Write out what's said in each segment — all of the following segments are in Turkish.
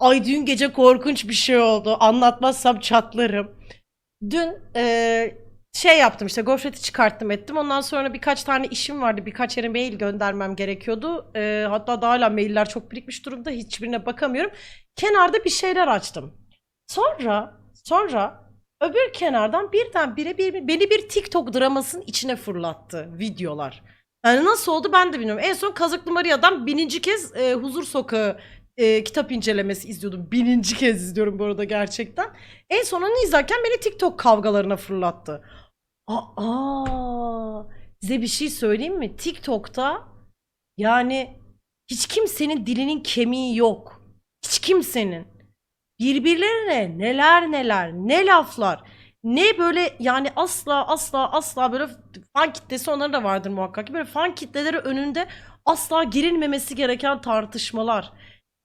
Ay dün gece korkunç bir şey oldu. Anlatmazsam çatlarım. Dün e, şey yaptım işte gofreti çıkarttım ettim. Ondan sonra birkaç tane işim vardı. Birkaç yere mail göndermem gerekiyordu. E, hatta daha hala mailler çok birikmiş durumda. Hiçbirine bakamıyorum. Kenarda bir şeyler açtım. Sonra sonra öbür kenardan birden bire bir, beni bir TikTok dramasının içine fırlattı videolar. Yani nasıl oldu ben de bilmiyorum. En son Kazıklı Maria'dan bininci kez e, Huzur Sokağı e, kitap incelemesi izliyordum. Bininci kez izliyorum bu arada gerçekten. En son onu izlerken beni TikTok kavgalarına fırlattı. Aa, size bir şey söyleyeyim mi? TikTok'ta yani hiç kimsenin dilinin kemiği yok. Hiç kimsenin. Birbirlerine neler neler, ne laflar. Ne böyle yani asla asla asla böyle fan kitlesi onların da vardır muhakkak ki. Böyle fan kitleleri önünde asla girilmemesi gereken tartışmalar.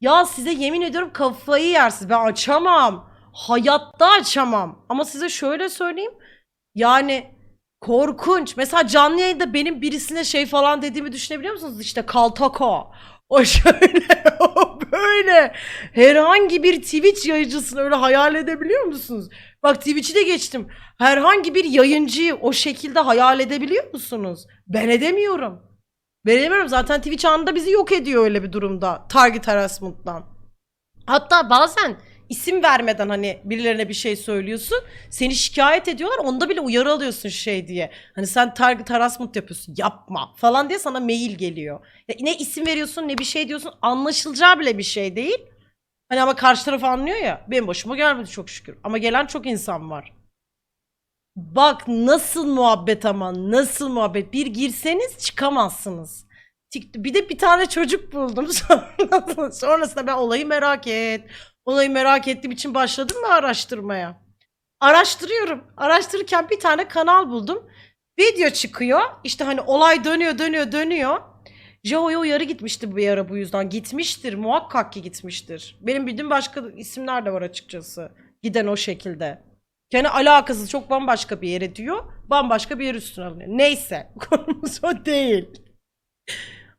Ya size yemin ediyorum kafayı yersiniz. Ben açamam. Hayatta açamam. Ama size şöyle söyleyeyim. Yani korkunç. Mesela canlı yayında benim birisine şey falan dediğimi düşünebiliyor musunuz? İşte Kaltako. O şöyle, o böyle. Herhangi bir Twitch yayıncısını öyle hayal edebiliyor musunuz? Bak Twitch'i de geçtim. Herhangi bir yayıncıyı o şekilde hayal edebiliyor musunuz? Ben edemiyorum. Ben edemiyorum. Zaten Twitch anında bizi yok ediyor öyle bir durumda. Target harassment'tan. Hatta bazen isim vermeden hani birilerine bir şey söylüyorsun. Seni şikayet ediyorlar. Onda bile uyarı alıyorsun şey diye. Hani sen target harassment yapıyorsun. Yapma falan diye sana mail geliyor. Ya ne isim veriyorsun ne bir şey diyorsun. Anlaşılacağı bile bir şey değil. Hani ama karşı taraf anlıyor ya. Benim başıma gelmedi çok şükür. Ama gelen çok insan var. Bak nasıl muhabbet ama nasıl muhabbet. Bir girseniz çıkamazsınız. Bir de bir tane çocuk buldum. Sonra- Sonrasında ben olayı merak et. Olayı merak ettiğim için başladım mı araştırmaya? Araştırıyorum. Araştırırken bir tane kanal buldum. Video çıkıyor. İşte hani olay dönüyor dönüyor dönüyor. Jao'ya uyarı gitmişti bir ara bu yüzden. Gitmiştir. Muhakkak ki gitmiştir. Benim bildiğim başka isimler de var açıkçası. Giden o şekilde. Yani alakasız çok bambaşka bir yere diyor. Bambaşka bir yer üstüne alınıyor. Neyse. Konumuz o değil.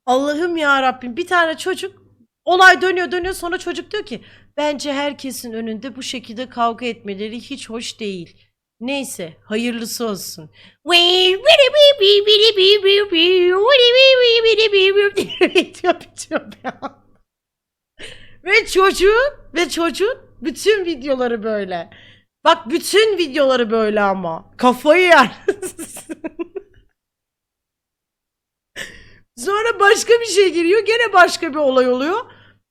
Allah'ım ya Rabbim bir tane çocuk olay dönüyor dönüyor sonra çocuk diyor ki bence herkesin önünde bu şekilde kavga etmeleri hiç hoş değil. Neyse hayırlısı olsun. Bitiyor bitiyor ya. Ve çocuğun ve çocuğun bütün videoları böyle. Bak bütün videoları böyle ama. Kafayı yer. Sonra başka bir şey giriyor. Gene başka bir olay oluyor.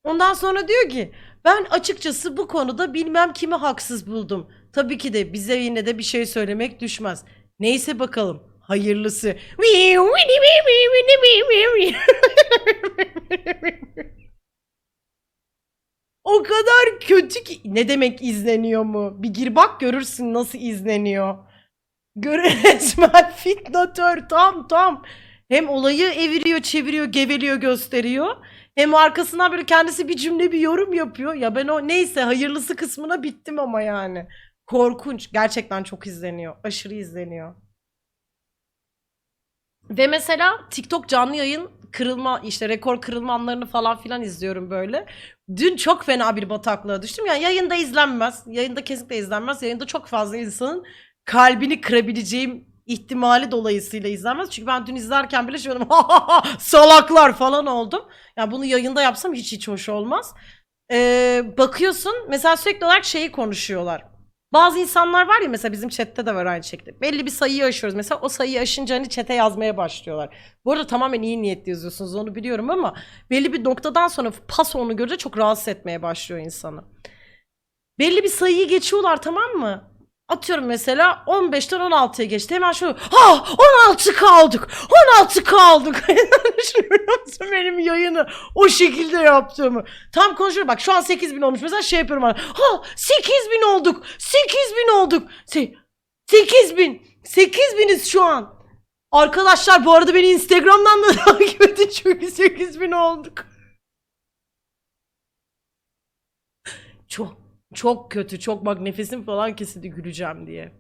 Ondan sonra diyor ki ben açıkçası bu konuda bilmem kimi haksız buldum. Tabii ki de bize yine de bir şey söylemek düşmez. Neyse bakalım. Hayırlısı. O kadar kötü ki ne demek izleniyor mu? Bir gir bak görürsün nasıl izleniyor. Gör resmen fitnatör tam tam. Hem olayı eviriyor, çeviriyor, geveliyor, gösteriyor. Hem arkasından böyle kendisi bir cümle bir yorum yapıyor. Ya ben o neyse hayırlısı kısmına bittim ama yani. Korkunç. Gerçekten çok izleniyor. Aşırı izleniyor. Ve mesela TikTok canlı yayın kırılma işte rekor kırılma anlarını falan filan izliyorum böyle. Dün çok fena bir bataklığa düştüm. Yani yayında izlenmez. Yayında kesinlikle izlenmez. Yayında çok fazla insanın kalbini kırabileceğim ihtimali dolayısıyla izlenmez. Çünkü ben dün izlerken bile şöyle salaklar falan oldum. Yani bunu yayında yapsam hiç hiç hoş olmaz. Ee, bakıyorsun mesela sürekli olarak şeyi konuşuyorlar. Bazı insanlar var ya mesela bizim chatte de var aynı şekilde. Belli bir sayıyı aşıyoruz. Mesela o sayıyı aşınca hani chat'e yazmaya başlıyorlar. Bu arada tamamen iyi niyetli yazıyorsunuz onu biliyorum ama belli bir noktadan sonra pas onu görünce çok rahatsız etmeye başlıyor insanı. Belli bir sayıyı geçiyorlar tamam mı? Atıyorum mesela 15'ten 16'ya geçti. Hemen şu ha 16 kaldık. 16 kaldık. Düşünüyor musun benim yayını o şekilde yaptığımı? Tam konuşuyorum bak şu an 8000 olmuş. Mesela şey yapıyorum hani. Ha 8000 olduk. 8000 olduk. Se 8000. 8000'iz şu an. Arkadaşlar bu arada beni Instagram'dan da takip edin çünkü 8000 olduk. Çok çok kötü. Çok bak nefesim falan kesildi güleceğim diye.